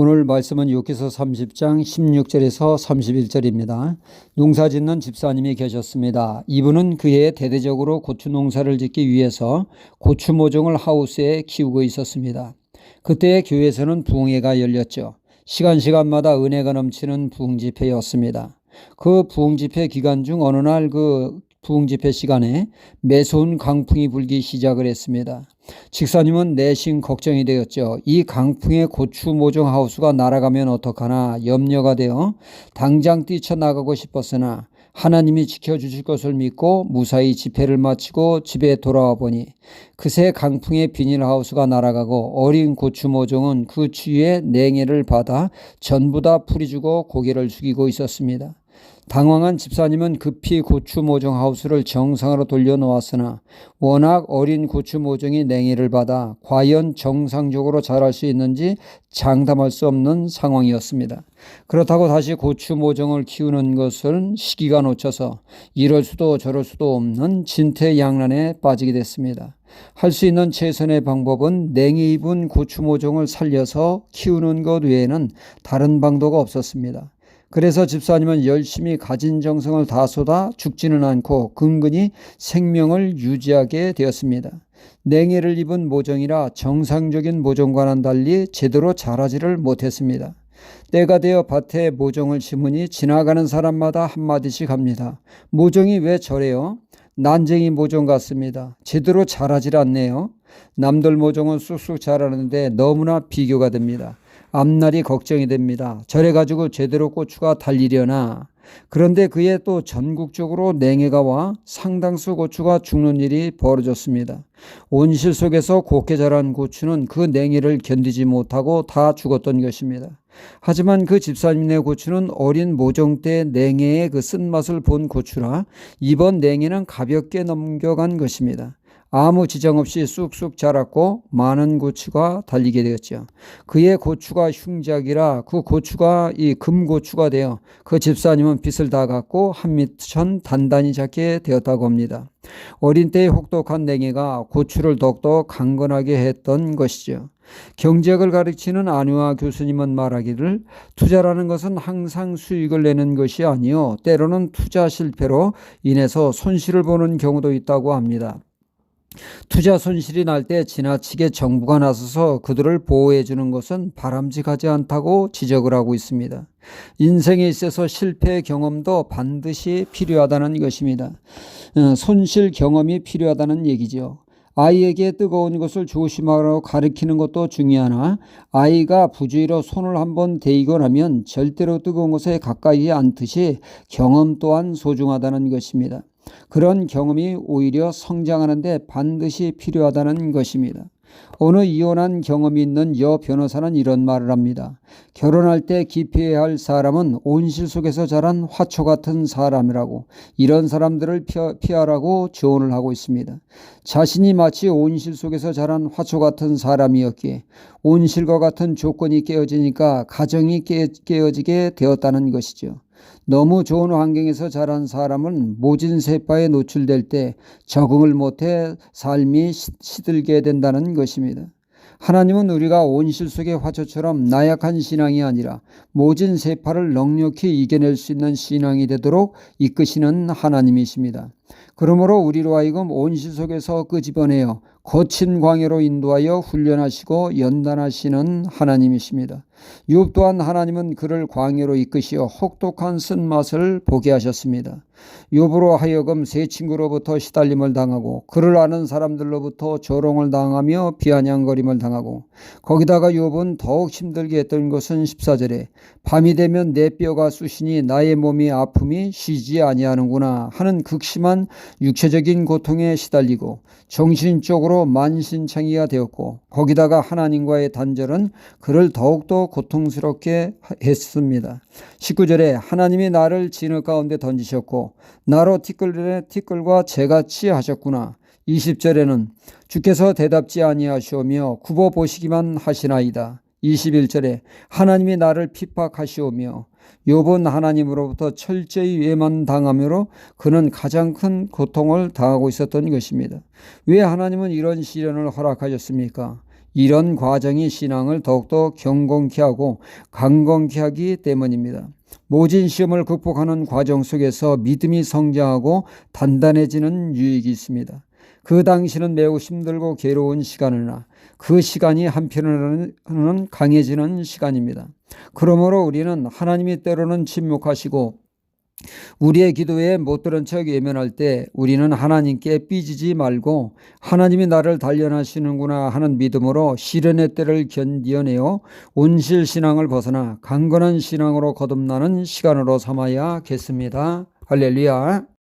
오늘 말씀은 욕기서 30장 16절에서 31절입니다. 농사 짓는 집사님이 계셨습니다. 이분은 그해 대대적으로 고추 농사를 짓기 위해서 고추 모종을 하우스에 키우고 있었습니다. 그때 교회에서는 부흥회가 열렸죠. 시간 시간마다 은혜가 넘치는 부흥 집회였습니다. 그 부흥 집회 기간 중 어느 날 그 부흥 집회 시간에 매서운 강풍이 불기 시작을 했습니다. 직사님은 내심 걱정이 되었죠. 이 강풍에 고추 모종 하우스가 날아가면 어떡하나 염려가 되어 당장 뛰쳐나가고 싶었으나 하나님이 지켜주실 것을 믿고 무사히 집회를 마치고 집에 돌아와 보니 그새 강풍에 비닐하우스가 날아가고 어린 고추 모종은 그 추위에 냉해를 받아 전부 다 풀이 주고 고개를 숙이고 있었습니다. 당황한 집사님은 급히 고추 모종 하우스를 정상으로 돌려놓았으나 워낙 어린 고추 모종이 냉해를 받아 과연 정상적으로 자랄 수 있는지 장담할 수 없는 상황이었습니다. 그렇다고 다시 고추 모종을 키우는 것은 시기가 놓쳐서 이럴 수도 저럴 수도 없는 진퇴양난에 빠지게 됐습니다. 할 수 있는 최선의 방법은 냉해 입은 고추 모종을 살려서 키우는 것 외에는 다른 방도가 없었습니다. 그래서 집사님은 열심히 가진 정성을 다 쏟아 죽지는 않고 근근히 생명을 유지하게 되었습니다. 냉해를 입은 모종이라 정상적인 모종과는 달리 제대로 자라지를 못했습니다. 때가 되어 밭에 모종을 심으니 지나가는 사람마다 한마디씩 합니다. 모종이 왜 저래요? 난쟁이 모종 같습니다. 제대로 자라질 않네요. 남들 모종은 쑥쑥 자라는데 너무나 비교가 됩니다. 앞날이 걱정이 됩니다. 저래 가지고 제대로 고추가 달리려나. 그런데 그에 또 전국적으로 냉해가 와 상당수 고추가 죽는 일이 벌어졌습니다. 온실 속에서 곱게 자란 고추는 그 냉해를 견디지 못하고 다 죽었던 것입니다. 하지만 그 집사님네 고추는 어린 모종 때 냉해의 그 쓴맛을 본 고추라 이번 냉해는 가볍게 넘겨간 것입니다. 아무 지장 없이 쑥쑥 자랐고 많은 고추가 달리게 되었죠. 그의 고추가 흉작이라 그 고추가 이 금고추가 되어 그 집사님은 빚을 다 갚고 한 미천 단단히 잡게 되었다고 합니다. 어린 때의 혹독한 냉해가 고추를 더욱더 강건하게 했던 것이죠. 경제학을 가르치는 안유아 교수님은 말하기를 투자라는 것은 항상 수익을 내는 것이 아니요 때로는 투자 실패로 인해서 손실을 보는 경우도 있다고 합니다. 투자 손실이 날 때 지나치게 정부가 나서서 그들을 보호해 주는 것은 바람직하지 않다고 지적을 하고 있습니다. 인생에 있어서 실패 경험도 반드시 필요하다는 것입니다. 어, 손실 경험이 필요하다는 얘기죠. 아이에게 뜨거운 것을 조심하라고 가르치는 것도 중요하나 아이가 부주의로 손을 한번 대이고 나면 절대로 뜨거운 것에 가까이 않듯이 경험 또한 소중하다는 것입니다. 그런 경험이 오히려 성장하는데 반드시 필요하다는 것입니다. 어느 이혼한 경험이 있는 여 변호사는 이런 말을 합니다. 결혼할 때 기피해야 할 사람은 온실 속에서 자란 화초 같은 사람이라고 이런 사람들을 피하라고 조언을 하고 있습니다. 자신이 마치 온실 속에서 자란 화초 같은 사람이었기에 온실과 같은 조건이 깨어지니까 가정이 깨어지게 되었다는 것이죠. 너무 좋은 환경에서 자란 사람은 모진 세파에 노출될 때 적응을 못해 삶이 시들게 된다는 것입니다. 하나님은 우리가 온실 속의 화초처럼 나약한 신앙이 아니라 모진 세파를 넉넉히 이겨낼 수 있는 신앙이 되도록 이끄시는 하나님이십니다. 그러므로 우리로 하여금 온실 속에서 끄집어내어 거친 광야로 인도하여 훈련하시고 연단하시는 하나님이십니다. 욥 또한 하나님은 그를 광야로 이끄시어 혹독한 쓴맛을 보게 하셨습니다. 욥으로 하여금 세 친구로부터 시달림을 당하고 그를 아는 사람들로부터 조롱을 당하며 비아냥거림을 당하고 거기다가 욥은 더욱 힘들게 했던 것은 14절에 밤이 되면 내 뼈가 쑤시니 나의 몸이 아픔이 쉬지 아니하는구나 하는 극심한 육체적인 고통에 시달리고 정신적으로 만신창이가 되었고 거기다가 하나님과의 단절은 그를 더욱더 고통스럽게 했습니다. 19절에 하나님이 나를 진흙 가운데 던지셨고 나로 티끌에 티끌과 재같이 하셨구나. 20절에는 주께서 대답지 아니하시오며 굽어 보시기만 하시나이다. 21절에 하나님이 나를 핍박하시오며 욥은 하나님으로부터 철저히 외만 당함으로 그는 가장 큰 고통을 당하고 있었던 것입니다. 왜 하나님은 이런 시련을 허락하셨습니까? 이런 과정이 신앙을 더욱더 경건케 하고 강건케 하기 때문입니다. 모진 시험을 극복하는 과정 속에서 믿음이 성장하고 단단해지는 유익이 있습니다. 그 당시는 매우 힘들고 괴로운 시간이나 그 시간이 한편으로는 강해지는 시간입니다. 그러므로 우리는 하나님이 때로는 침묵하시고 우리의 기도에 못 들은 척 외면할 때 우리는 하나님께 삐지지 말고 하나님이 나를 단련하시는구나 하는 믿음으로 시련의 때를 견디어내어 온실 신앙을 벗어나 강건한 신앙으로 거듭나는 시간으로 삼아야겠습니다. 할렐루야.